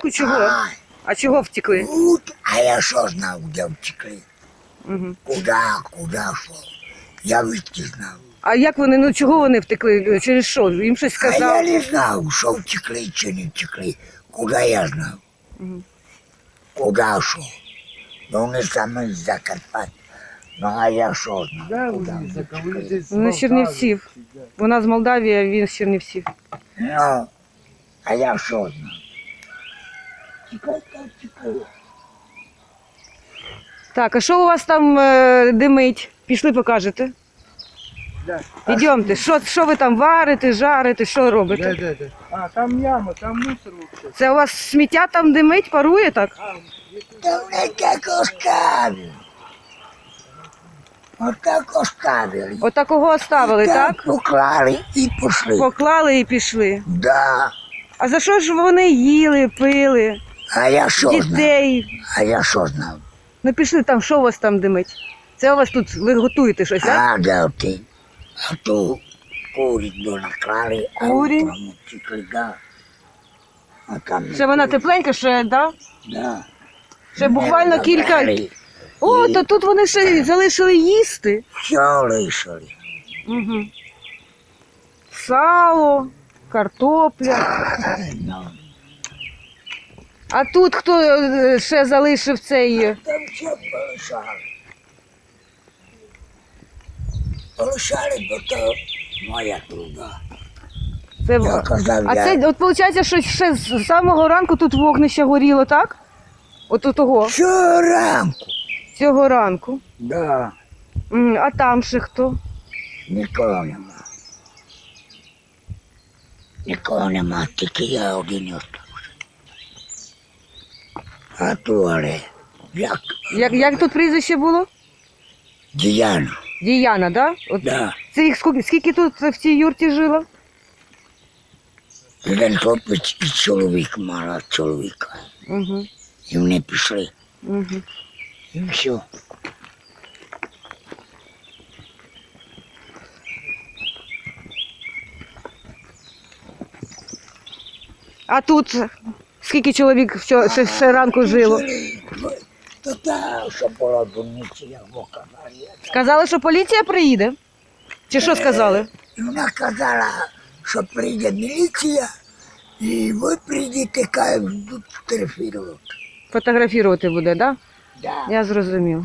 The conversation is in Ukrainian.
ранку чого? А, А чого втекли? тут, а я що знав, де втекли? Угу. Куда, куда що? Я відки знав. А як вони, ну чого вони втекли? Через що? Їм щось А я не знав, що втекли чи не втекли. Куда я знав? Мгм. Куда що? Ну вони саме з Закарпаття. Ну а я що знав? Да, Куда вы вони втекли? Вони з Чернівців. Вона з Молдавії, а він з Чернівців. Ну, а я що знав? Тікай, так, тікай. Так, а що у вас там е, димить? Пішли покажете. Да. Ідемте. Що, що ви там варите, жарите, що робите? Да, да, да. А, там яма, там мусор вообще. Це у вас сміття там димить, парує так? Та вони так оставили. Отак оставили. Отакого оставили, так? поклали і пішли. Поклали і пішли. Да. А за що ж вони їли, пили, А я що знав? дітей? А я що знав? Ну пішли там, що у вас там димить? Це у вас тут, ви готуєте щось, так? А, да, ти. А то курить до наклали, а Курі? утром да. А там Ще вона тепленька, ще, да? да. Ще буквально кілька. забрали. О, то тут вони ще залишили їсти. Все лишили. Угу. Сало, картопля. Ну, А тут хто е, ще залишив цей. Там все полишали. Полишали, бо то моя труда. Це... Я казав, А я... це, от виходить, що ще з самого ранку тут вогнище горіло, так? От у того, Що ранку? цього ранку. Да. М, А там ще хто? Нікого нема. Нікого нема, тільки я один остався. А туалет, як Як, як тут прізвище було? Діяна, Діяна, да? От да. це їх скільки, скільки тут в цій юрті жило? Один хлопець і чоловік мала чоловіка. Угу. І вони пішли. Угу. І все. А тут скільки чоловік вчора, ще, ще ранку жило? Та та, що була больниця, я казали. Сказали, що поліція приїде? Чи що сказали? І вона казала, що прийде міліція, і ви прийдете, кай будуть фотографувати. Фотографувати буде, так? Да. Да? Я зрозумів.